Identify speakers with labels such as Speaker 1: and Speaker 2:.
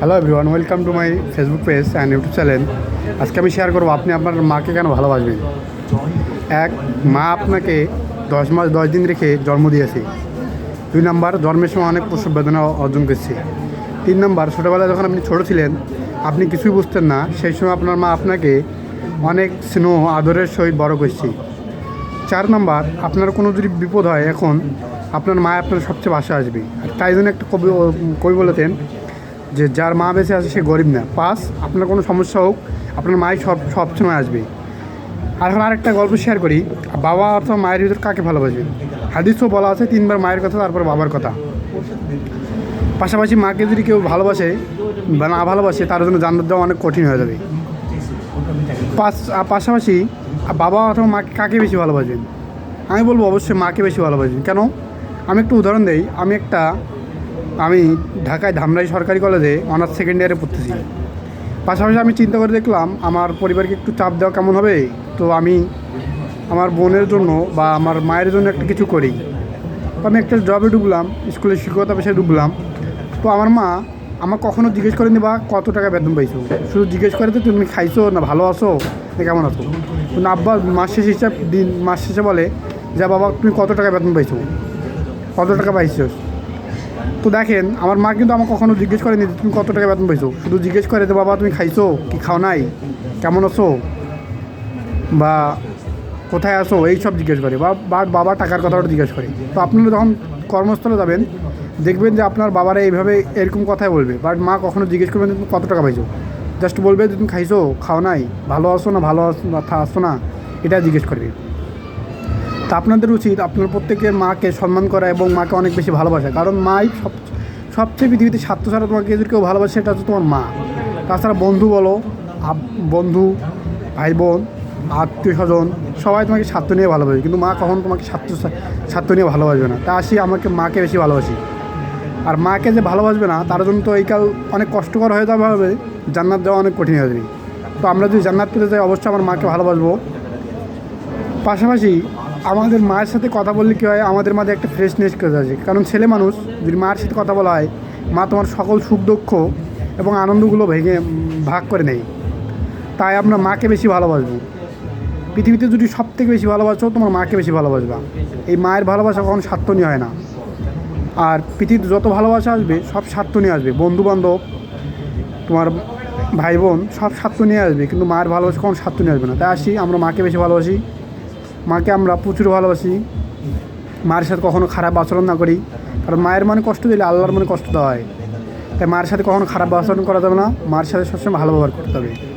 Speaker 1: Hello everyone welcome to my Facebook page and YouTube channel আজকে আমি share করব, আপনি আপনার মাকে কেন ভালোবাসবেন? এক, মা আপনাকে দশ মাস, দশ দিন রেখে জন্ম দিয়েছে। দুই নাম্বার, জন্মের সময় অনেক প্রসব বেদনা অর্জন করছে। তিন নাম্বার, ছোটোবেলায় যখন আপনি ছোটো ছিলেন, আপনি কিছুই বুঝতেন না, সেই সময় আপনার মা আপনাকে অনেক স্নেহ, আদরের সহিত বড় করছে। চার নাম্বার, আপনার কোনো যদি বিপদ হয় এখন, আপনার মা আপনার সবচেয়ে বাসা আসবে। তাই জন্য একটা কবি কবি বলেছেন যে যার মা বেঁচে আছে, সে গরিব না। পাঁচ আপনার কোনো সমস্যা হোক, আপনার মাই সব সবসময় আসবে। আর এখন আরেকটা গল্প শেয়ার করি। বাবা অথবা মায়ের ভিতর কাকে ভালোবাসবেন হাদিসও বলা আছে, তিনবার মায়ের কথা, তারপর বাবার কথা। পাশাপাশি মাকে যদি কেউ ভালোবাসে বা না ভালোবাসে, তার জন্য জান্নাত দেওয়া অনেক কঠিন হয়ে যাবে। পাশাপাশি বাবা অথবা মাকে কাকে বেশি ভালোবাসবেন? আমি বলব অবশ্যই মাকে বেশি ভালোবাসবেন। কেন? আমি একটু উদাহরণ দেই। আমি একটা আমি ঢাকায় ধামরাই সরকারি কলেজে অনার্স সেকেন্ড ইয়ারে পড়তেছি। পাশাপাশি আমি চিন্তা করে দেখলাম, আমার পরিবারকে একটু চাপ দেওয়া কেমন হবে? তো আমি আমার বোনের জন্য বা আমার মায়ের জন্য একটা কিছু করি। তো আমি একটা জবে ঢুকলাম স্কুলের শিক্ষকতা পেশায় ঢুকলাম তো আমার মা আমার কখনো জিজ্ঞেস করেনি বা কত টাকা বেতন পাইছো? শুধু জিজ্ঞেস করে তো তুমি খাইছো না ভালো আছো? না কেমন আছো? কিন্তু আব্বা মাস শেষ হিসাব দিন, মাস শেষে বলে, যা বাবা, তুমি কত টাকা বেতন পাইছো? কত টাকা পাইছো? তো দেখেন, আমার মা কিন্তু আমার কখনো জিজ্ঞেস করেনি তুমি কত টাকা বেতন পাইছো। শুধু জিজ্ঞেস করে যে, বাবা, তুমি খাইছো? কি খাও নাই? কেমন আছো? বা, কোথায় আসো এই সব জিজ্ঞেস করে। বা বাবা টাকার কথাটা জিজ্ঞেস করে। তো আপনারা যখন কর্মস্থলে যাবেন, দেখবেন যে আপনার বাবারা এইভাবে এরকম কথাই বলবে। বাট মা কখনো জিজ্ঞেস করবেন তুমি কত টাকা পাইছো? জাস্ট বলবে যে, তুমি খাইছো? খাও নাই? ভালো আসো না, ভালো আসো না আসো না? এটা জিজ্ঞেস করবে। তা আপনাদের উচিত আপনার প্রত্যেকের মাকে সম্মান করা এবং মাকে অনেক বেশি ভালোবাসা। কারণ মাই সব সবচেয়ে পৃথিবীতে স্বার্থ ছাড়া তোমাকে যদি কেউ ভালোবাসে সেটা হচ্ছে তোমার মা। তাছাড়া বন্ধু বলো বন্ধু ভাই বোন আত্মীয় স্বজন সবাই তোমাকে স্বার্থ নিয়ে ভালোবাসে। কিন্তু মা কখন তোমাকে স্বার্থ স্বার্থ নিয়ে ভালোবাসবে না। তা আসি আমাকে মাকে বেশি ভালোবাসি। আর মাকে যে ভালোবাসবে না, তার জন্য তো এই কাল অনেক কষ্টকর হয়ে যাবে হবে। জান্নাত দেওয়া অনেক কঠিন হয়ে যাবে। তো আমরা যদি জান্নাত পেতে যাই, অবশ্যই আমার মাকে ভালোবাসবো। পাশাপাশি আমাদের মায়ের সাথে কথা বললে কী হয়? আমাদের মাঝে একটা ফ্রেশনেস কাজ আছে কারণ ছেলে মানুষ, যদি মায়ের সাথে কথা বলা হয়, মা তোমার সকল সুখ দুঃখ এবং আনন্দগুলো ভেঙে ভাগ করে নেয়। তাই আমরা মাকে বেশি ভালোবাসবো। পৃথিবীতে যদি সব থেকে বেশি ভালোবাসো, তোমার মাকে বেশি ভালোবাসবা। এই মায়ের ভালোবাসা কখন স্বার্থ নিয়ে হয় না। আর পৃথিবীতে যত ভালোবাসা আসবে, সব স্বার্থ নিয়ে আসবে। বন্ধু বান্ধব তোমার ভাই বোন সব স্বার্থ নিয়ে আসবে। কিন্তু মায়ের ভালোবাসা কখনো স্বার্থ নিয়ে আসবে না। তাই আসি, আমরা মাকে বেশি ভালোবাসি। মাকে আমরা প্রচুর ভালোবাসি। মায়ের সাথে কখনো খারাপ আচরণ না করি। কারণ মায়ের মনে কষ্ট দিলে আল্লাহর মনে কষ্ট দেওয়া হয়। তাই মায়ের সাথে কখনো খারাপ আচরণ করা যাবে না। মায়ের সাথে সবসময় ভালো ব্যবহার করতে হবে।